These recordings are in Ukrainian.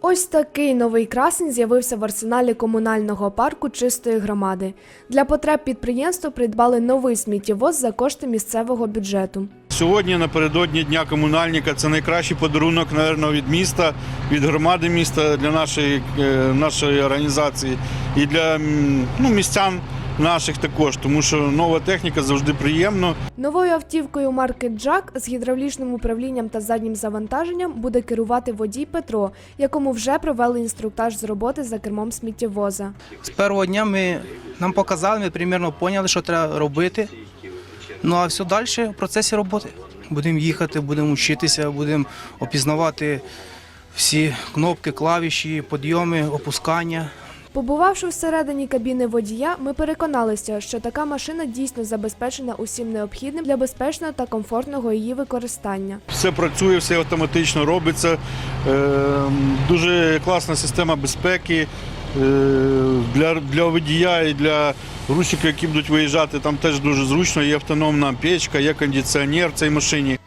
Ось такий новий красень з'явився в арсеналі комунального парку чистої громади. Для потреб підприємства придбали новий сміттєвоз за кошти місцевого бюджету. Сьогодні напередодні Дня комунальника це найкращий подарунок, напевно, від міста, від громади міста для нашої, е, нашої організації і для ну, містян наших також, тому що нова техніка завжди приємно. Новою автівкою марки Джак з гідравлічним управлінням та заднім завантаженням буде керувати водій Петро, якому вже провели інструктаж з роботи за кермом сміттєвоза. З першого дня ми, нам показали, ми примірно поняли, що треба робити. Ну а все далі в процесі роботи. Будемо їхати, будемо вчитися, будемо опізнавати всі кнопки, клавіші, підйоми, опускання. Побувавши всередині кабіни водія, ми переконалися, що така машина дійсно забезпечена усім необхідним для безпечного та комфортного її використання. Все працює, все автоматично робиться. Е, Дуже класна система безпеки е, для водія і для грузчиків, які будуть виїжджати. Там теж дуже зручно. Є автономна печка, є кондиціонер в цій машині.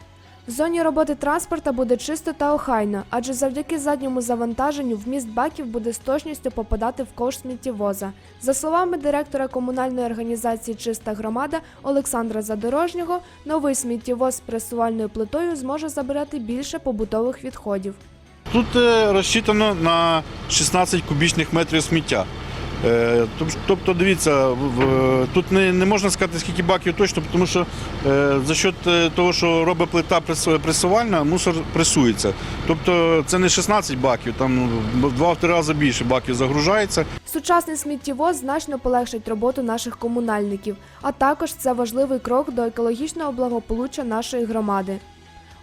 В зоні роботи транспорта буде чисто та охайно, адже завдяки задньому завантаженню вміст баків буде з точністю попадати в ковш сміттєвоза. За словами директора комунальної організації Чиста громада Олександра Задорожнього, новий сміттєвоз з пресувальною плитою зможе забирати більше побутових відходів. Тут е, розчитано на 16 кубічних метрів сміття. Е, тоб- Тобто, дивіться, тут не, можна сказати, скільки баків точно, тому що е, за счет е, того, що робить плита прес- пресувальна, мусор пресується. Тобто це не 16 баків, там два-три рази більше баків загружається. Сучасний сміттєвоз значно полегшить роботу наших комунальників, а також це важливий крок до екологічного благополуччя нашої громади.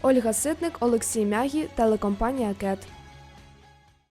Ольга Ситник, Олексій Мягі, телекомпанія КЕТ.